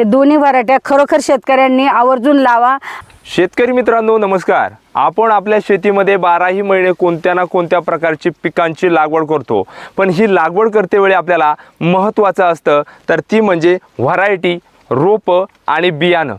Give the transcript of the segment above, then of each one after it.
हे दोन्ही व्हरायट्या खरोखर शेतकऱ्यांनी आवर्जून लावा. शेतकरी मित्रांनो नमस्कार. आपण आपल्या शेतीमध्ये बाराही महिने कोणत्या ना कोणत्या प्रकारची पिकांची लागवड करतो. पण ही लागवड करतेवेळी आपल्याला महत्त्वाचं असतं तर ती म्हणजे व्हरायटी रोपं आणि बियाणं.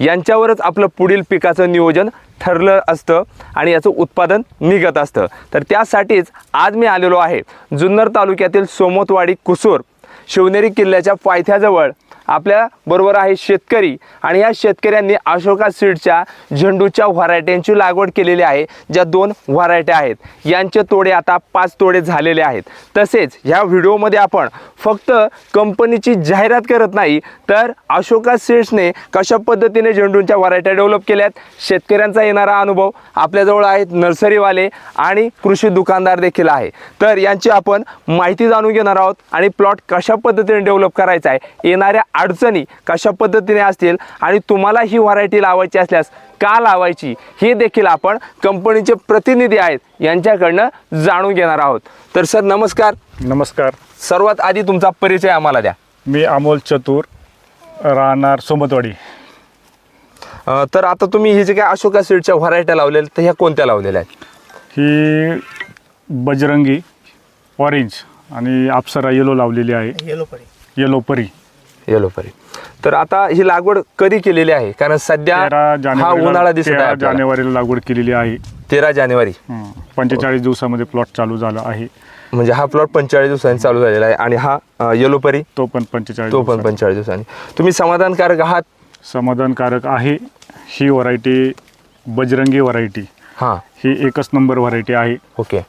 यांच्यावरच आपलं पुढील पिकाचं नियोजन ठरलं असतं आणि याचं उत्पादन निघत असतं. तर त्यासाठीच आज मी आलेलो आहे जुन्नर तालुक्यातील सोमोतवाडी कुसूर शिवनेरी किल्ल्याच्या पायथ्याजवळ आपल्या बरोबर आहे शेतकरी. आणि या शेतकऱ्यांनी अशोका सीडच्या झेंडूच्या व्हरायट्यांची लागवड केलेली आहे ज्या दोन व्हरायट्या आहेत. यांचे तोडे आता पाच तोडे झालेले आहेत. तसेच ह्या व्हिडिओमध्ये आपण फक्त कंपनीची जाहिरात करत नाही तर अशोका सीड्सने कशा पद्धतीने झेंडूंच्या व्हरायट्या डेव्हलप केल्यात शेतकऱ्यांचा येणारा अनुभव आपल्याजवळ आहेत नर्सरीवाले आणि कृषी दुकानदार देखील आहे. तर यांची आपण माहिती जाणून घेणार आहोत आणि प्लॉट कशा पद्धतीने डेव्हलप करायचा आहे येणाऱ्या अडचणी कशा पद्धतीने असतील आणि तुम्हाला ही व्हरायटी लावायची असल्यास का लावायची हे देखील आपण कंपनीचे प्रतिनिधी आहेत यांच्याकडनं जाणून घेणार आहोत. तर सर नमस्कार. नमस्कार. सर्वात आधी तुमचा परिचय आम्हाला द्या. मी अमोल चतुर राहणार सोमतवाडी. तर आता तुम्ही ही जे काय अशोका सीडच्या व्हरायट्या लावलेल्या तर ह्या कोणत्या लावलेल्या आहेत? ही बजरंगी ऑरेंज आणि अप्सरा येलो लावलेली आहे. येलो परी. येलो परी. तर आता ही लागवड कधी केलेली आहे? कारण सध्या तेरा हा जानेवारीला उन्हाळा दिसत आहे आपल्याला. जानेवारीला लागवड केलेली आहे. तेरा जानेवारी. पंचेचाळीस दिवसामध्ये प्लॉट चालू झाला आहे. म्हणजे हा प्लॉट पंचेचाळीस दिवसांनी चालू झालेला आहे आणि हा अं, येलो परी? तो पण पंचेचाळीस तो पण दिवसात. पंचेचाळीस दिवसांनी. तुम्ही समाधानकारक आहात? समाधानकारक आहे. ही व्हरायटी बजरंगी व्हरायटी. हां. ही एकच नंबर व्हरायटी आहे. ओके.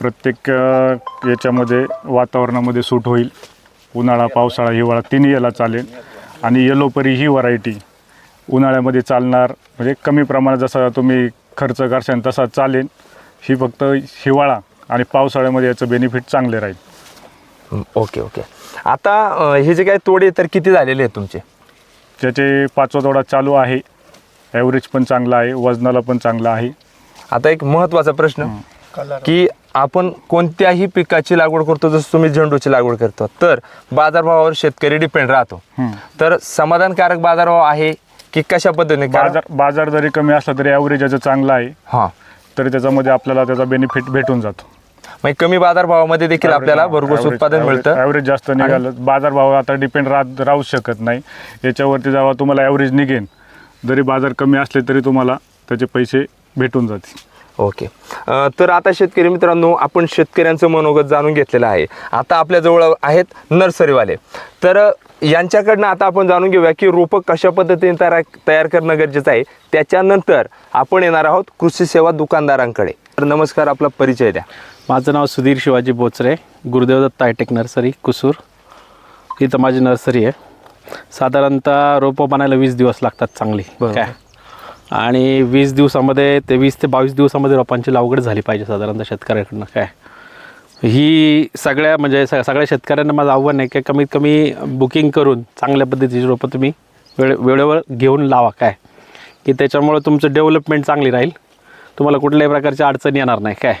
प्रत्येक अ, याच्यामध्ये वातावरणामध्ये सूट होईल. उन्हाळा पावसाळा हिवाळा तिन्ही याला चालेल. आणि येलो परी ही व्हरायटी उन्हाळ्यामध्ये चालणार म्हणजे कमी प्रमाणात जसा तुम्ही खर्च करशाल तसा चालेल. ही फक्त हिवाळा आणि पावसाळ्यामध्ये याचं बेनिफिट चांगले राहील. Okay okay. आता हे जे काही तोडे तर किती झालेले आहेत तुमचे? त्याचे पाचवा तोडा चालू आहे. ॲव्हरेज पण चांगला आहे वजनाला पण चांगला आहे. आता एक महत्त्वाचा प्रश्न की आपण कोणत्याही पिकाची लागवड करतो जसं तुम्ही झेंडूची लागवड करतो तर बाजारभावावर शेतकरी डिपेंड राहतो. हं. तर समाधानकारक बाजारभाव आहे की कशा पद्धतीने? बाजार बाजार जरी कमी असला तरी ॲव्हरेज याचं चांगलं आहे. हां. तरी त्याच्यामध्ये आपल्याला त्याचा बेनिफिट भेटून जातो. म्हणजे कमी बाजारभावामध्ये देखील आपल्याला भरघोस उत्पादन मिळतं. ॲव्हरेज जास्त निघालं. बाजार भाव आता डिपेंड राहत राहू शकत नाही. याच्यावरती जेव्हा तुम्हाला ॲव्हरेज निघेन जरी बाजार कमी असले तरी तुम्हाला त्याचे पैसे भेटून जातील. ओके. तर आता शेतकरी मित्रांनो आपण शेतकऱ्यांचं मनोगत जाणून घेतलेलं आहे. आता आपल्याजवळ आहेत नर्सरीवाले. तर यांच्याकडनं आता आपण जाणून घेऊया की रोपं कशा पद्धतीने तयार तयार करणं गरजेचं आहे. त्याच्यानंतर आपण येणार आहोत कृषी सेवा दुकानदारांकडे. तर नमस्कार आपला परिचय द्या. माझं नाव सुधीर शिवाजी बोचरे गुरुदेव दत्त हायटेक नर्सरी कुसूर. इथं माझी नर्सरी आहे. साधारणतः रोपं बनायला वीस दिवस लागतात चांगली. काय? आणि वीस दिवसामध्ये ते वीस ते बावीस दिवसामध्ये रोपांची लागवड झाली पाहिजे साधारणतः शेतकऱ्याकडनं. काय? ही सगळ्या म्हणजे स सगळ्या शेतकऱ्यांना माझं आव्हान आहे की कमीत कमी बुकिंग करून चांगल्या पद्धतीची रोपं तुम्ही वेळे वेळेवर घेऊन लावा. काय? की त्याच्यामुळं तुमचं डेव्हलपमेंट चांगली राहील. तुम्हाला कुठल्याही प्रकारची अडचण येणार नाही. काय?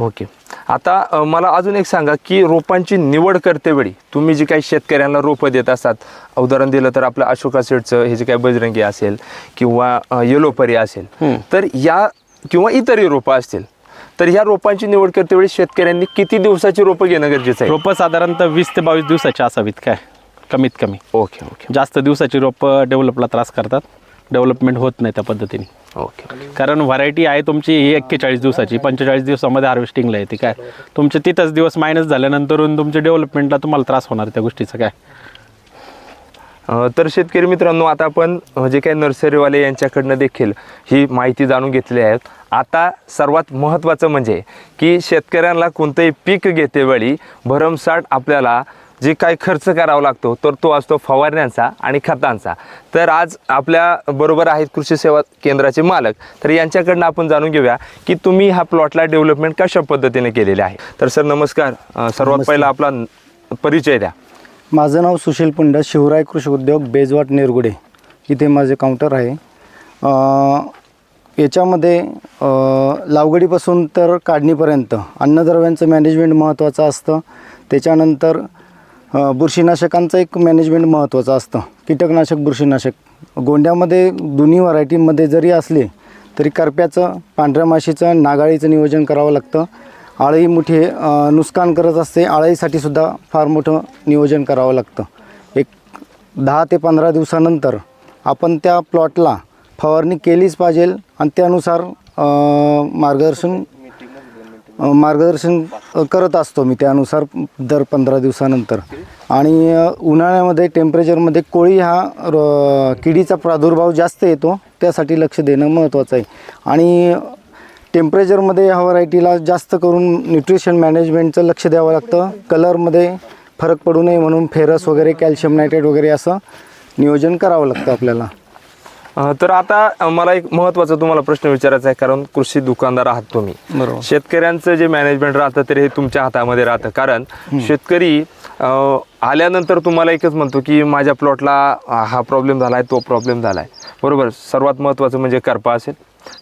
ओके. आता अ, मला अजून एक सांगा की रोपांची निवड करतेवेळी तुम्ही जी काही शेतकऱ्यांना रोपं देत असतात उदाहरण दिलं तर आपलं अशोका सेटचं हे जे काही बजरंगी असेल किंवा अ, येलोपरी असेल. तर या किंवा इतरही रोपं असतील तर ह्या रोपांची निवड करतेवेळी शेतकऱ्यांनी किती दिवसाची रोपं घेणं गरजेचं आहे? रोपं साधारणतः वीस ते बावीस दिवसाची असावीत काय? कमीत कमी. Okay okay. जास्त दिवसाची रोपं डेव्हलपला त्रास करतात. डेव्हलपमेंट होत नाही त्या पद्धतीने. ओके. कारण व्हरायटी आहे तुमची ही एक्केचाळीस दिवसाची पंचेचाळीस दिवसामध्ये हार्वेस्टिंगला येते काय? तुमचे तिथंच दिवस मायनस झाल्यानंतरून तुमच्या डेव्हलपमेंटला तुम्हाला त्रास होणार त्या गोष्टीचा काय? अ, तर शेतकरी मित्रांनो आता आपण अ, जे काही नर्सरीवाले यांच्याकडनं देखील ही माहिती जाणून घेतली आहे. आता सर्वात महत्त्वाचं म्हणजे की शेतकऱ्यांना कोणतंही पीक घेतेवेळी भरमसाठ आपल्याला जे काही खर्च करावा लागतो तर तो असतो फवारण्यांचा आणि खतांचा. तर आज आपल्या बरोबर आहेत कृषी सेवा केंद्राचे मालक तर यांच्याकडनं आपण जाणून घेऊया की तुम्ही हा प्लॉटला डेव्हलपमेंट कशा पद्धतीने केलेले आहे. तर सर नमस्कार. सर्वात. पहिला आपला परिचय द्या. माझं नाव सुशील पुंड शिवराय कृषी उद्योग बेजवाट निरगुडे. इथे माझे काउंटर आहे. याच्यामध्ये लावगडीपासून तर काढणीपर्यंत अन्नद्रव्यांचं मॅनेजमेंट महत्त्वाचं असतं. त्याच्यानंतर बुरशीनाशकांचं एक मॅनेजमेंट महत्त्वाचं असतं. कीटकनाशक बुरशीनाशक. गोंड्यामध्ये दोन्ही व्हरायटीमध्ये जरी असले तरी करप्याचं पांढऱ्या माशीचं नागाळीचं नियोजन करावं लागतं. आळी मोठे नुकसान करत असते आळीसाठी सुद्धा फार मोठं नियोजन करावं लागतं. एक दहा ते पंधरा दिवसानंतर आपण त्या प्लॉटला फवारणी केलीच पाहिजे आणि त्यानुसार मार्गदर्शन मार्गदर्शन करत असतो मी त्यानुसार दर पंधरा दिवसानंतर. आणि उन्हाळ्यामध्ये टेम्परेचरमध्ये कोळी हा र किडीचा प्रादुर्भाव जास्त येतो त्यासाठी लक्ष देणं महत्त्वाचं आहे. आणि टेम्परेचरमध्ये ह्या व्हरायटीला जास्त करून न्यूट्रिशन मॅनेजमेंटचं लक्ष द्यावं लागतं. कलरमध्ये फरक पडू नये म्हणून फेरस वगैरे कॅल्शियम नायट्रेट वगैरे असं नियोजन करावं लागतं आपल्याला. तर आता मला एक महत्त्वाचा तुम्हाला प्रश्न विचारायचा आहे कारण कृषी दुकानदार आहात तुम्ही. बरोबर. शेतकऱ्यांचं जे मॅनेजमेंट राहतं तर हे तुमच्या हातामध्ये राहतं. कारण शेतकरी आल्यानंतर तुम्हाला एकच म्हणतो की माझ्या प्लॉटला हा प्रॉब्लेम झाला आहे तो प्रॉब्लेम झाला आहे बरोबर? सर्वात महत्त्वाचं म्हणजे करपा असेल.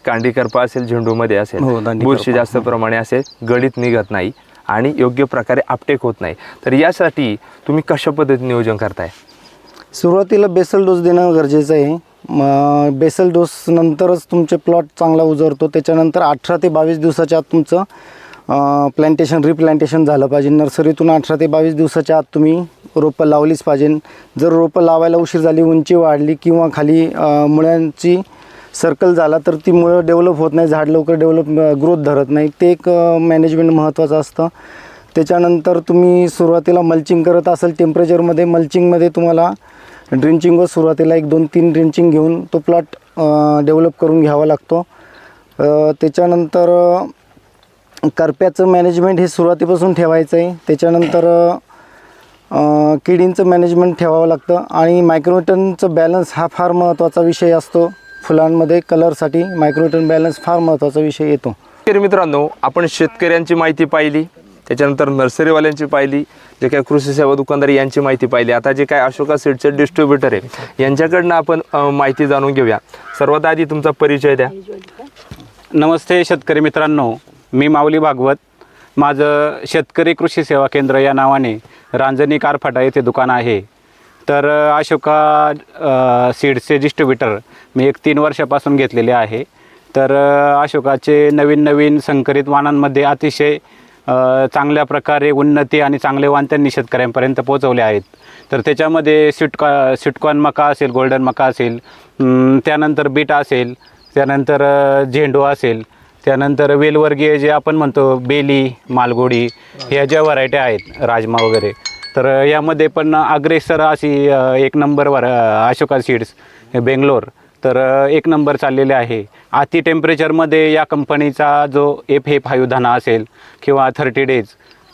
कांडी करपा असेल झेंडूमध्ये असेल. हो, बुरशी. जास्त प्रमाणे असेल गळीत निघत नाही आणि योग्य प्रकारे अपटेक होत नाही. तर यासाठी तुम्ही कशा पद्धतीने नियोजन करताय? सुरुवातीला बेसल डोस देणं गरजेचं आहे. मग बेसल डोस नंतरच तुमचे प्लॉट चांगला उजरतो. त्याच्यानंतर अठरा ते बावीस दिवसाच्या आत तुमचं प्लॅन्टेशन रिप्लांटेशन झालं पाहिजे. नर्सरीतून अठरा ते बावीस दिवसाच्या आत तुम्ही रोपं लावलीच पाहिजे. जर रोपं लावायला उशीर झाली उंची वाढली किंवा खाली मुळ्यांची सर्कल झाला तर ती मुळं डेव्हलप होत नाही. झाड लवकर डेव्हलप ग्रोथ धरत नाही. ते एक मॅनेजमेंट महत्त्वाचं असतं. त्याच्यानंतर तुम्ही सुरुवातीला मल्चिंग करत असाल टेम्परेचरमध्ये मल्चिंगमध्ये तुम्हाला ड्रिंचिंग व सुरुवातीला एक दोन तीन ड्रिंचिंग घेऊन तो प्लॉट डेव्हलप करून घ्यावा लागतो. त्याच्यानंतर करप्याचं मॅनेजमेंट हे सुरुवातीपासून ठेवायचं आहे. त्याच्यानंतर किडींचं मॅनेजमेंट ठेवावं लागतं आणि मायक्रोटनचं बॅलन्स हा फार महत्त्वाचा विषय असतो. फुलांमध्ये कलरसाठी मायक्रोटन बॅलन्स फार महत्त्वाचा विषय येतो. मित्रांनो आपण शेतकऱ्यांची माहिती पाहिली त्याच्यानंतर नर्सरीवाल्यांची पाहिली जे काय कृषी सेवा दुकानदार यांची माहिती पाहिली. आता जे काय अशोका सीडचे डिस्ट्रीब्युटर आहे यांच्याकडनं आपण माहिती जाणून घेऊया. सर्वात आधी तुमचा परिचय द्या. नमस्ते शेतकरी मित्रांनो. मी माऊली भागवत. माझं शेतकरी कृषी सेवा केंद्र या नावाने रांजणी कारफाटा येथे दुकान आहे. तर अशोका सीडचे सीड्सचे डिस्ट्रीब्युटर मी एक तीन वर्षापासून घेतलेले आहे. तर अशोकाचे नवीन नवीन संकरित वाणांमध्ये अतिशय चांगल्या प्रकारे उन्नती आणि चांगले वाण त्यांनी शेतकऱ्यांपर्यंत पोहोचवले आहेत. तर त्याच्यामध्ये स्वीटकॉ सिटकॉन मका असेल गोल्डन मका असेल त्यानंतर बीट असेल त्यानंतर झेंडू असेल त्यानंतर वेलवर्गीय जे आपण म्हणतो बेली मालगोडी ह्या ज्या व्हरायटी आहेत राजमा वगैरे. तर यामध्ये पण अग्रेसर अशी एक नंबरवर वर अशोका सीड्स बेंगलोर. तर एक नंबर चाललेले आहे. अति टेम्परेचरमध्ये या कंपनीचा जो एफ ए फायू धना असेल किंवा थर्टी डेज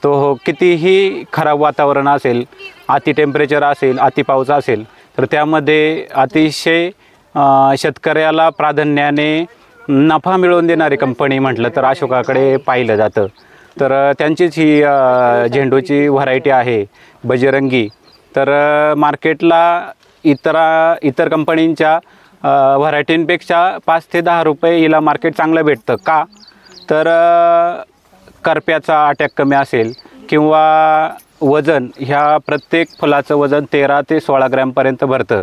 तो कितीही खराब वातावरण असेल अति टेम्परेचर असेल अति पाऊस असेल तर त्यामध्ये अतिशय शेतकऱ्याला प्राधान्याने नफा मिळवून देणारी कंपनी म्हटलं तर अशोकाकडे पाहिलं जातं. तर त्यांचीच ही झेंडूची व्हरायटी आहे बजरंगी. तर मार्केटला इतरा इतर कंपनींच्या व्हरायटींपेक्षा पाच ते दहा रुपये हिला मार्केट चांगलं भेटतं. का? तर करप्याचा अटॅक कमी असेल किंवा वजन ह्या प्रत्येक फुलाचं वजन तेरा ते सोळा ग्रॅमपर्यंत भरतं.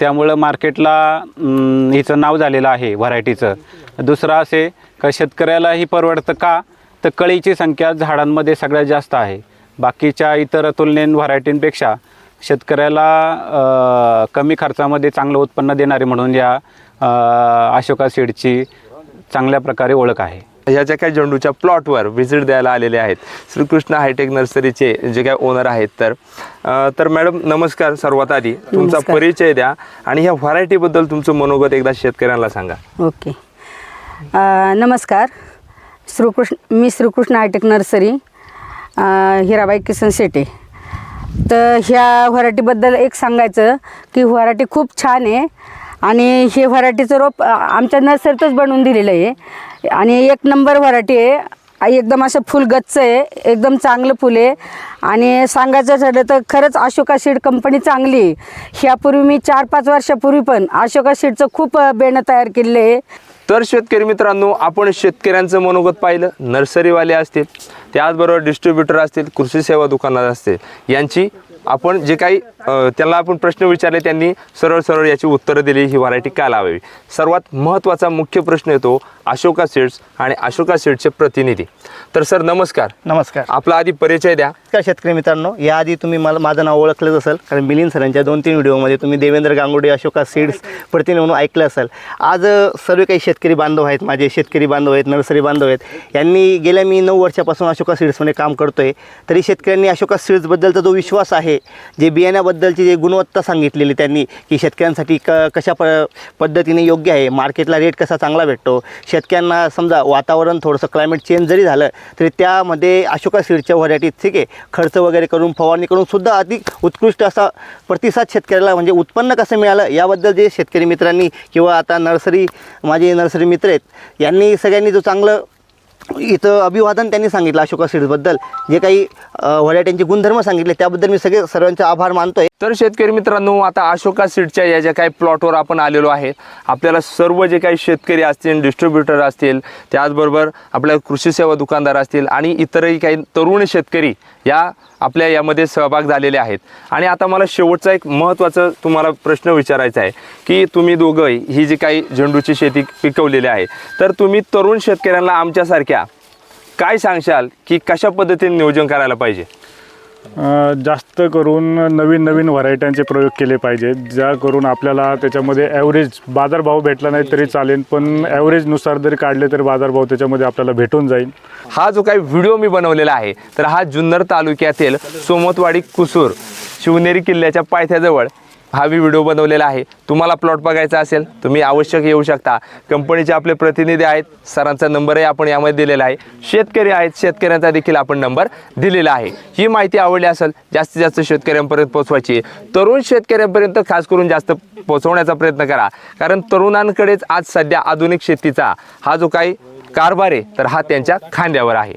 त्यामुळं मार्केटला हिचं नाव झालेलं आहे व्हरायटीचं. दुसरं असे का शेतकऱ्यालाही परवडतं का? तर कळीची संख्या झाडांमध्ये सगळ्यात जास्त आहे. बाकीच्या इतर तुलनेन व्हरायटींपेक्षा शेतकऱ्याला कमी खर्चामध्ये चांगलं उत्पन्न देणारे म्हणून या अशोका सीडची चांगल्या प्रकारे ओळख आहे. ह्या ज्या काही झेंडूच्या प्लॉटवर व्हिजिट द्यायला आलेले आहेत श्रीकृष्ण हायटेक नर्सरीचे जे काय ओनर आहेत तर तर मॅडम नमस्कार सर्वात आधी. तुमचा. परिचय द्या आणि ह्या व्हरायटीबद्दल तुमचं मनोगत एकदा शेतकऱ्यांना सांगा. ओके. नमस्कार. श्रीकृष्ण मी श्रीकृष्ण हायटेक नर्सरी हिराबाई किसन शेटे. तर ह्या व्हरायटीबद्दल एक सांगायचं की व्हरायटी खूप छान आहे. आणि हे व्हरायटीचं रोप आमच्या नर्सरीतच बनवून दिलेलं आहे. आणि एक नंबर व्हरायटी आहे. एकदम असं फुल गच्च आहे. एकदम चांगलं फुल आहे. आणि सांगायचं ठरलं तर खरंच अशोका सीड कंपनी चांगली आहे. ह्यापूर्वी मी चार पाच वर्षापूर्वी पण अशोका सीडचं खूप बेणं तयार केलेलं आहे. तर शेतकरी मित्रांनो आपण शेतकऱ्यांचं मनोगत पाहिलं. नर्सरीवाले असतील त्याचबरोबर डिस्ट्रीब्युटर असतील कृषी सेवा दुकानात असतील यांची आपण जे काही अ, त्यांना आपण प्रश्न विचारले त्यांनी सरळ सरळ याची उत्तरं दिली ही व्हरायटी का लावावी? सर्वात महत्त्वाचा मुख्य प्रश्न येतो अशोका सीड्स आणि अशोका सीड्सचे प्रतिनिधी. तर सर नमस्कार. नमस्कार. आपला आधी परिचय द्या. नमस्कार शेतकरी मित्रांनो. याआधी तुम्ही मला माझं नाव ओळखलंच असेल कारण मिलिंद सरांच्या दोन तीन व्हिडिओमध्ये तुम्ही देवेंद्र गांगुडे अशोका सीड्स प्रतिनिधी म्हणून ऐकलं असेल. आज सर्व काही शेतकरी बांधव आहेत माझे शेतकरी बांधव आहेत नर्सरी बांधव आहेत. यांनी गेल्या मी नऊ वर्षापासून अशोका सीड्समध्ये काम करतो आहे तरी शेतकऱ्यांनी अशोका सीड्सबद्दलचा जो विश्वास आहे म्हणजे जे बियाण्याबद्दलची जे गुणवत्ता सांगितलेली त्यांनी की शेतकऱ्यांसाठी क कशा प पद्धतीने योग्य आहे मार्केटला रेट कसा चांगला भेटतो शेतकऱ्यांना समजा वातावरण थोडंसं क्लायमेट चेंज जरी झालं तरी त्यामध्ये अशोका सीडच्या व्हरायटीत ठीक आहे खर्च वगैरे करून फवारणी करून सुद्धा अधिक उत्कृष्ट असा प्रतिसाद शेतकऱ्याला म्हणजे उत्पन्न कसं मिळालं याबद्दल जे शेतकरी मित्रांनी किंवा आता नर्सरी माझे नर्सरी मित्र आहेत यांनी सगळ्यांनी जो चांगलं इथं अभिवादन त्यांनी सांगितलं अशोका सीड्सबद्दल. जे काही व्हरायटींचे गुणधर्म सांगितले त्याबद्दल मी सगळे सर्वांचे आभार मानतोय. तर शेतकरी मित्रांनो आता अशोका सीडच्या या ज्या काही प्लॉटवर आपण आलेलो आहे आपल्याला सर्व जे काही शेतकरी असतील डिस्ट्रीब्युटर असतील त्याचबरोबर आपल्या कृषी सेवा दुकानदार असतील आणि इतरही काही तरुण शेतकरी या आपल्या यामध्ये सहभाग झालेले आहेत. आणि आता मला शेवटचा एक महत्त्वाचा तुम्हाला प्रश्न विचारायचा आहे की तुम्ही दोघं ही जी काही झेंडूची शेती पिकवलेली आहे तर तुम्ही तरुण शेतकऱ्यांना आमच्यासारख्या काय सांगशाल की कशा पद्धतीने नियोजन करायला पाहिजे? जास्त करून नवीन नवीन व्हरायट्यांचे प्रयोग केले पाहिजेत ज्या करून आपल्याला त्याच्यामध्ये ॲव्हरेज बाजारभाव भेटला नाही तरी चालेल पण ॲव्हरेजनुसार जरी काढले तरी बाजारभाव त्याच्यामध्ये आपल्याला भेटून जाईल. हा जो काही व्हिडिओ मी बनवलेला आहे तर हा जुन्नर तालुक्यातील सोमतवाडी कुसूर शिवनेरी किल्ल्याच्या पायथ्याजवळ हा मी व्हिडिओ बनवलेला आहे. तुम्हाला प्लॉट बघायचा असेल तुम्ही आवश्यक येऊ शकता. कंपनीचे आपले प्रतिनिधी आहेत सरांचा नंबरही आपण यामध्ये दिलेला आहे. शेतकरी आहेत शेतकऱ्यांचा देखील आपण नंबर दिलेला आहे. ही माहिती आवडली असेल जास्तीत जास्त शेतकऱ्यांपर्यंत पोहोचवायची. तरुण शेतकऱ्यांपर्यंत खास करून जास्त पोहोचवण्याचा प्रयत्न करा. कारण तरुणांकडेच आज सध्या आधुनिक शेतीचा हा जो काही कारभार आहे तर हा त्यांच्या खांद्यावर आहे.